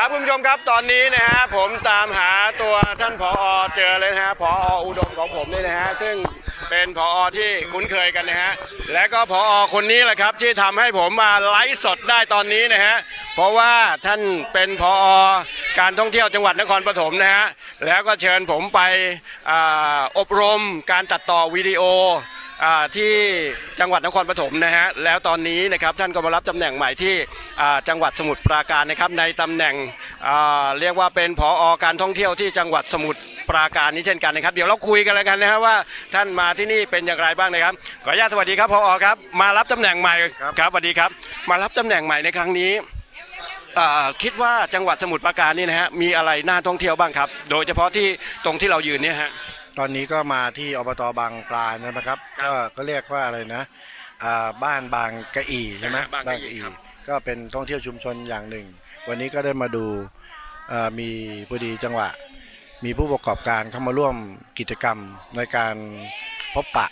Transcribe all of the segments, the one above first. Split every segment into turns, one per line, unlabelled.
ครับคุณผู้ชมครับตอนนี้นะฮะผมตามหาตัวท่านผอเจอเลยนะฮะผออุดมของผมนี่นะฮะซึ่งเป็นผอที่คุ้นเคยกันนะฮะและก็ผอคนนี้แหละครับที่ทำให้ผมมาไลฟ์สดได้ตอนนี้นะฮะเพราะว่าท่านเป็นผอการท่องเที่ยวจังหวัดนครปฐมนะฮะแล้วก็เชิญผมไปออบรมการตัดต่อวิดีโอ อ่าที่จังหวัดนครปฐมนะฮะแล้วตอนนี้นะครับท่านก็มารับตำแหน่งใหม่ที่อ่าจังหวัดสมุทรปราการนะครับในตำแหน่งอ่าเรียกว่าเป็นผอการท่องเที่ยวที่จังหวัดสมุทรปราการนี้เช่นกันนะครับ เดี๋ยวเราคุยกันแล้วกันนะฮะว่าท่านมาที่นี่เป็นอย่างไรบ้างนะครับขออนุญาตสวัสดีครับผอครับมารับตำแหน่งใหม่
ครับ
ครับสวัสดีครับ มารับตำแหน่งใหม่ในครั้งนี้อ่าคิดว่าจังหวัดสมุทรปราการนี่นะฮะมีอะไรน่าท่องเที่ยวบ้างครับ โดยเฉพาะที่ตรงที่เรายืนเนี่ยฮะ
ตอนนี้ก็มาที่อบตบางปลานะครับ
ครับ
ก็ก็เรียกว่าอะไรนะอ่าบ้านบางกะอีใช่ไหม
บางกะอีครับ
ก็เป็นท่องเที่ยวชุมชนอย่างหนึ่ง วันนี้ก็ได้มาดูอ่ามีพอดีจังหวะ มีผู้ประกอบการเข้ามาร่วมกิจกรรมในการพบปะ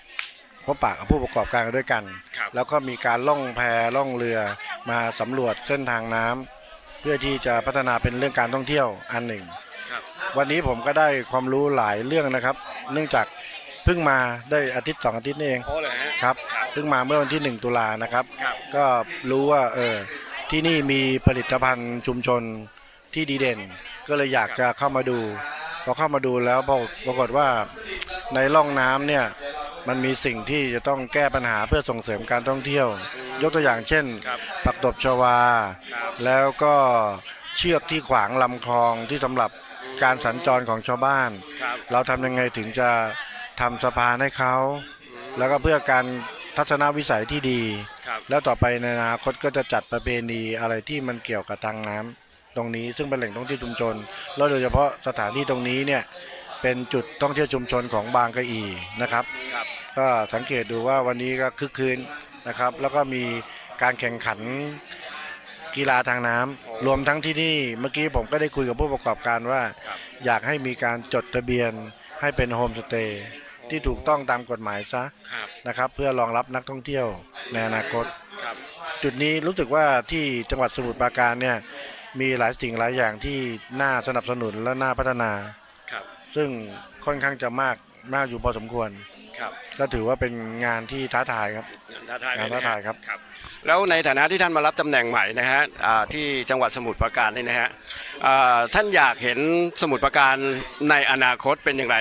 พบปะกับผู้ประกอบการด้วยกัน
ครับ
แล้วก็มีการล่องแพล่องเรือมาสำรวจเส้นทางน้ำเพื่อที่จะพัฒนาเป็นเรื่องการท่องเที่ยวอันหนึ่ง
ครับ
วันนี้ผมก็ได้ความรู้หลายเรื่องนะครับ เนื่องจากเพิ่งมาได้อาทิตย์สองอาทิตย์นี่เอง
โอ้เลยฮะ
ครับ
ครับ
เพิ่งมาเมื่อวันที่ 1 ตุลานะครับ
ครับ
ก็รู้ว่าเออที่นี่มีผลิตภัณฑ์ชุมชนที่ดีเด่น ก็เลยอยากจะเข้ามาดูพอเข้ามาดูแล้วปรากฏปรากฏว่าในร่องน้ำเนี่ยมันมีสิ่งที่จะต้องแก้ปัญหาเพื่อส่งเสริมการท่องเที่ยว ยกตัวอย่างเช่น
ครับ
ปักตบชวา
ครับ
แล้วก็เชือกที่ขวางลำคลองที่สำหรับ การสัญจรของชาวบ้าน
ครับ
เราทำยังไงถึงจะทำสะพานให้เขา แล้วก็เพื่อการทัศนวิสัยที่ดี
ครับ
แล้วต่อไปในอนาคตก็จะจัดประเพณีอะไรที่มันเกี่ยวกับทางน้ำตรงนี้ซึ่งเป็นแหล่งท่องเที่ยวชุมชน แล้วโดยเฉพาะสถานที่ตรงนี้เนี่ยเป็นจุดท่องเที่ยวชุมชนของบางกะอีนะครับ
ครับ
ก็สังเกตดูว่าวันนี้ก็คึกคืนนะครับ แล้วก็มีการแข่งขัน กีฬาทางน้ำรวมทั้งที่นี่เมื่อกี้ผมก็ได้คุยกับผู้ประกอบการว่า
ครับ
อยากให้มีการจดทะเบียนให้เป็นโฮมสเตย์ที่ถูกต้องตามกฎหมายซะ
ครับ
นะครับ เพื่อรองรับนักท่องเที่ยวในอนาคต
ครับ
จุดนี้รู้สึกว่าที่จังหวัดสมุทรปราการเนี่ยมีหลายสิ่งหลายอย่างที่น่าสนับสนุนและน่าพัฒนา
ครับ
ซึ่งค่อนข้างจะมากมากอยู่พอสมควร
ครับ
ก็ถือว่าเป็นงานที่ท้าทายครับ
งานท้าทาย
งานท้าทายครับ
ครับ แล้วในฐานะที่ท่านมารับตำแหน่งใหม่นะฮะที่จังหวัดสมุทรปราการนี่นะฮะท่านอยากเห็นสมุทรปราการในอนาคตเป็นอย่างไร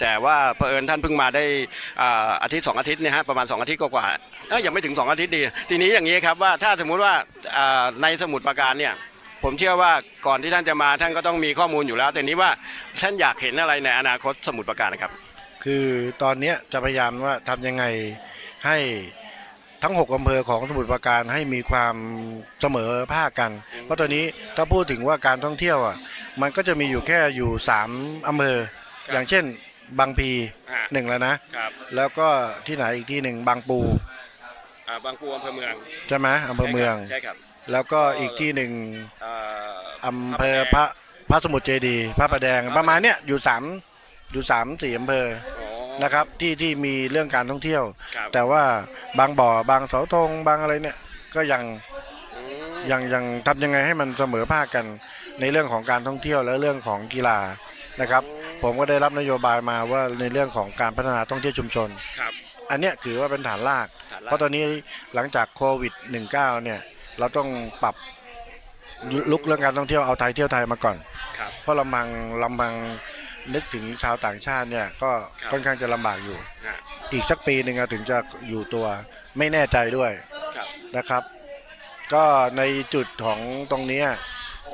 แต่ว่าเผอิญท่านเพิ่งมาได้อาอาทิตย์สองอาทิตย์เนี่ยฮะประมาณสองอาทิตย์กว่าๆเอ้ยยังไม่ถึงสองอาทิตย์ดีทีนี้อย่างนี้ครับว่าถ้าสมมุติว่าาในสมุทรปราการเนี่ยผมเชื่อว่าก่อนที่ท่านจะมาท่านก็ต้องมีข้อมูลอยู่แล้ว แต่นี้ว่าท่านอยากเห็นอะไรในอนาคตสมุทรปราการนะครับ
คือตอนนี้จะพยายามว่าทำยังไงให้ ทั้ง 6อำเภอของสมุทรปราการให้มีความเสมอภาคกัน เพราะตอนนี้ถ้าพูดถึงว่าการท่องเที่ยวอะมันก็จะมีอยู่แค่อยู่3อำเภอ
ครับ
อย่างเช่น บางพี
ฮะ
หนึ่งแล้วนะ
ครับ
แล้วก็ที่ไหนอีกที่หนึ่งบางปู
อ่าบางปูอำเภอเมือง
ใช่ไหมอำเภอเมือง
ใช่ครับ
แล้วก็อีกที่หนึ่ง
อ่า
อำเภอพระพระสมุทรเจดีย์พระประแดงประมาณเนี้ยอยู่สามอยู่สามสี่อำเภอ
อ๋อ
นะครับที่ที่มีเรื่องการท่องเที่ยว
ครับ
แต่ว่าบางบ่อบางเสาธงบางอะไรเนี่ยก็ยัง
อืม
ยังยังทำยังไงให้มันเสมอภาคกันในเรื่องของการท่องเที่ยวและเรื่องของกีฬานะครับ ผมก็ได้รับนโยบายมาว่าในเรื่องของการพัฒนาท่องเที่ยวชุมชน
ครับ
อันเนี้ยถือว่าเป็นฐานราก
ฐานราก
เพราะตอนนี้หลังจากโควิด -19 เนี่ยเราต้องปรับลุกเรื่องการท่องเที่ยวเอาไทยเที่ยวไทยมาก่อน
ครับ
เพราะลำพังลำพัง นึกถึงชาวต่างชาติเนี่ยก็
ครับ
ค่อนข้างจะลำบากอยู่
ฮะ
อีกสักปีหนึ่งอะถึงจะอยู่ตัวไม่แน่ใจด้วย
ครับ
นะครับ ก็ในจุดของตรงเนี้ย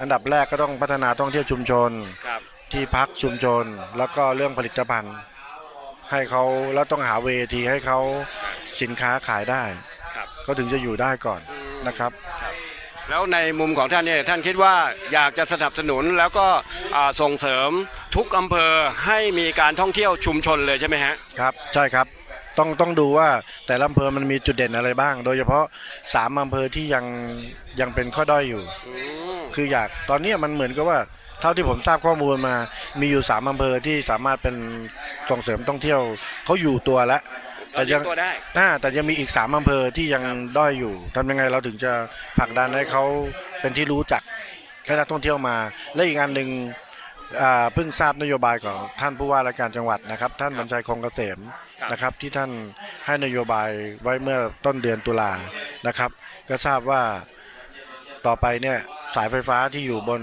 อันดับแรกก็ต้องพัฒนาท่องเที่ยวชุมชน
ครับ
ที่พักชุมชนแล้วก็เรื่องผลิตภัณฑ์ ให้เขาแล้วต้องหาเวทีให้เขาสินค้าขายได้
ครับ
ก็ถึงจะอยู่ได้ก่อนนะครับ
แล้วในมุมของท่านเนี่ยท่านคิดว่าอยากจะสนับสนุนแล้วก็อ่าส่งเสริมทุกอำเภอให้มีการท่องเที่ยวชุมชนเลยใช่ไหมฮะ
ครับใช่ครับต้องต้องดูว่าแต่ละอำเภอมันมีจุดเด่นอะไรบ้าง โดยเฉพาะสามอำเภอที่ยังยังเป็นข้อด้อยอยู่ คืออยากตอนเนี้ยมันเหมือนกับว่าเท่าที่ผมทราบข้อมูลมา มีอยู่สามอำเภอที่สามารถเป็นส่งเสริมท่องเที่ยวเขาอยู่ตัวแล้ว แต่ยัง
ตัวได้
น่าแต่ยังมีอีกสามอำเภอที่ยัง
ครับ
ด้อยอยู่ทำยังไงเราถึงจะผลักดันให้เขาเป็นที่รู้จักให้นักท่องเที่ยวมา และอีกอันหนึ่งอ่าเพิ่งทราบนโยบายของท่านผู้ว่าราชการจังหวัดนะครับ ท่านบรรชัยคงเกษม
ครับ
นะครับ ที่ท่านให้นโยบายไว้เมื่อต้นเดือนตุลานะครับ ก็ทราบว่าต่อไปเนี่ยสายไฟฟ้าที่อยู่บน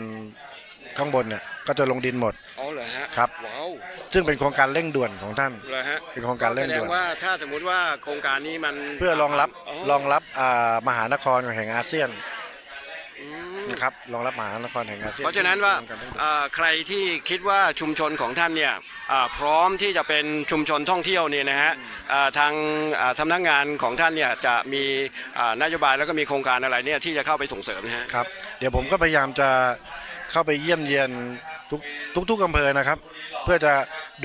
ข้างบนเนี่ยก็จะลงดินหมด
อ๋อ เหรอฮะ
ครับ
ว้าว
ซึ่งเป็นโครงการเร่งด่วนของท่าน
เหรอฮะ
เป็นโครงการเร่ง
แสด
ด่
ง
วน
ว่าถ้าสมมุติว่าโครงการนี้มัน
เพื่อรองรับ
อ๋อ
รองรับอ่ามหานครแห่งอาเซียน
อืม
นะครับรองรับมหานครแห่งอาเซียน
เพราะฉะนั้นว่าอ่าใครที่คิดว่าชุมชนของท่านเนี่ยอ่าพร้อมที่จะเป็นชุมชนท่องเที่ยวเนี่ยนะฮะอ่าทางอ่าสำนักงานของท่านเนี่ยจะมีอ่านโยบายแล้วก็มีโครงการอะไรเนี่ยที่จะเข้าไปส่งเสริมนะฮะ
ครับ เดี๋ยวผมก็พยายามจะเข้าไปเยี่ยมเยียน ทุกทุกทุกอำเภอนะครับ เพื่อจะ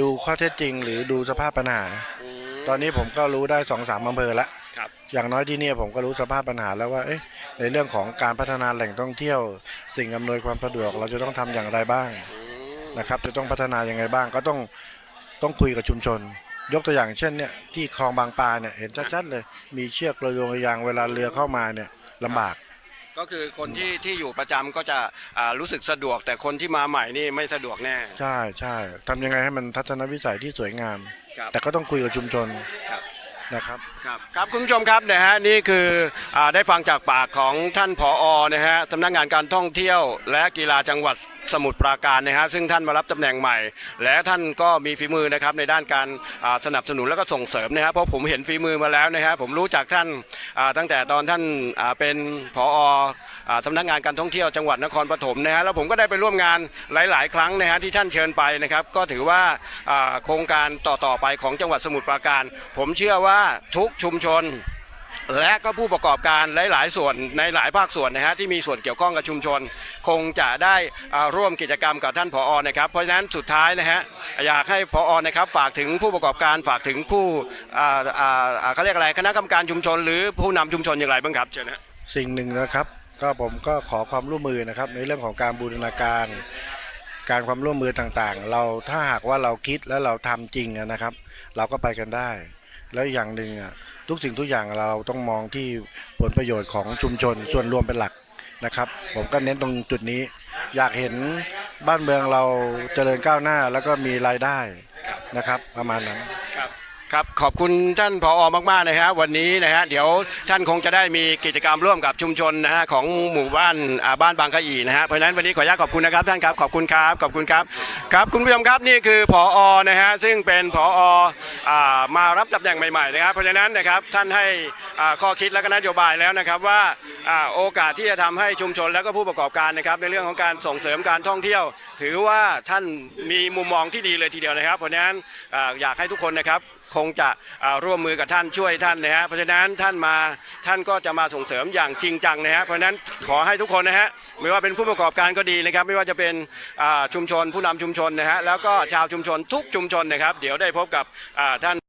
ดูข้อเท็จจริง หรือดูสภาพปัญหา ตอนนี้ผมก็รู้ได้สองสามอำเภอแล้ว
ครับ
อย่างน้อยที่เนี่ยผมก็รู้สภาพปัญหาแล้วว่าเอ๊ะในเรื่องของการพัฒนาแหล่งท่องเที่ยว สิ่งอำนวยความสะดวกเราจะต้องทำอย่างไรบ้างนะครับ จะต้องพัฒนายังไงบ้างก็ต้องต้องคุยกับชุมชน ยกตัวอย่างเช่นเนี่ยที่คลองบางปลาเนี่ยเห็นชัดๆเลยมีเชือกระโยงระยางเวลาเรือเข้ามาเนี่ยลำบาก
ก็คือคนที่ที่อยู่ประจำก็จะอ่ารู้สึกสะดวก แต่คนที่มาใหม่นี่ไม่สะดวกแน่
ใช่ใช่ทำยังไงให้มันทัศนวิสัยที่สวยงาม
ครับ
แต่ก็ต้องคุยกับชุมชน
ครับ
นะครับ
ครับครับคุณผู้ชมครับนะฮะนี่คืออาได้ฟังจากปากของท่านผอนะฮะสำนักงานการท่องเที่ยวและกีฬาจังหวัด สมุทรปราการนะฮะซึ่งท่านมารับตำแหน่งใหม่ และท่านก็มีฝีมือนะครับในด้านการสนับสนุนและก็ส่งเสริมนะฮะเพราะผมเห็นฝีมือมาแล้วนะฮะผมรู้จักท่านตั้งแต่ตอนท่านเป็นผออ่าสำนักงานการท่องเที่ยวจังหวัดนครปฐมนะฮะแล้วผมก็ได้ไปร่วมงานหลาย ๆ ครั้งนะฮะที่ท่านเชิญไปนะครับ ก็ถือว่าอ่าโครงการต่อ ๆ ไปของจังหวัดสมุทรปราการ ผมเชื่อว่าทุกชุมชน และก็ผู้ประกอบการหลาย ๆ ส่วนในหลายภาคส่วนนะฮะที่มีส่วนเกี่ยวข้องกับชุมชน คงจะได้ร่วมกิจกรรมกับท่านผอนะครับเพราะฉะนั้นสุดท้ายนะฮะอยากให้ผอนะครับฝากถึงผู้ประกอบการฝากถึงผู้เขาเรียกอะไรคณะกรรมการชุมชน หรือผู้นำชุมชนอย่างไรบ้างครับเชิญนะ
สิ่งหนึ่งนะครับก็ผมก็ขอความร่วมมือนะครับในเรื่องของการบูรณาการการความร่วมมือต่างๆ เราถ้าหากว่าเราคิดและเราทำจริงนะครับ เราก็ไปกันได้ แล้วอย่างหนึ่งอะทุกสิ่งทุกอย่างเราต้องมองที่ผลประโยชน์ของชุมชนส่วนรวมเป็นหลักนะครับ ผมก็เน้นตรงจุดนี้ อยากเห็นบ้านเมืองเราเจริญก้าวหน้าแล้วก็มีรายได้นะครับประมาณนั้น
ครับ ครับขอบคุณท่านผอมากๆนะฮะวันนี้นะฮะเดี๋ยวท่านคงจะได้มีกิจกรรมร่วมกับชุมชนนะฮะของหมู่บ้านอ่าบ้านบางกะอีนะฮะเพราะฉะนั้นวันนี้ขออนุญาตขอบคุณนะครับท่านครับขอบคุณครับขอบคุณครับครับคุณผู้ชมครับนี่คือผอนะฮะซึ่งเป็นผออ่ามารับตำแหน่งใหม่ๆนะครับเพราะฉะนั้นนะครับท่านให้อ่าข้อคิดและก็นโยบายแล้วนะครับว่าอ่าโอกาสที่จะทำให้ชุมชนและก็ผู้ประกอบการนะครับในเรื่องของการส่งเสริมการท่องเที่ยว ถือว่าท่านมีมุมมองที่ดีเลยทีเดียวนะครับ เพราะฉะนั้นอ่าอยากให้ทุกคนนะครับ คงจะร่วมมือกับท่านช่วยท่านนะฮะเพราะฉะนั้นท่านมาท่านก็จะมาส่งเสริมอย่างจริงจังนะฮะเพราะฉะนั้นขอให้ทุกคนนะฮะไม่ว่าเป็นผู้ประกอบการก็ดีนะครับ ไม่ว่าจะเป็นชุมชนผู้นำชุมชนนะฮะแล้วก็ชาวชุมชนทุกชุมชนนะครับ เดี๋ยวได้พบกับท่าน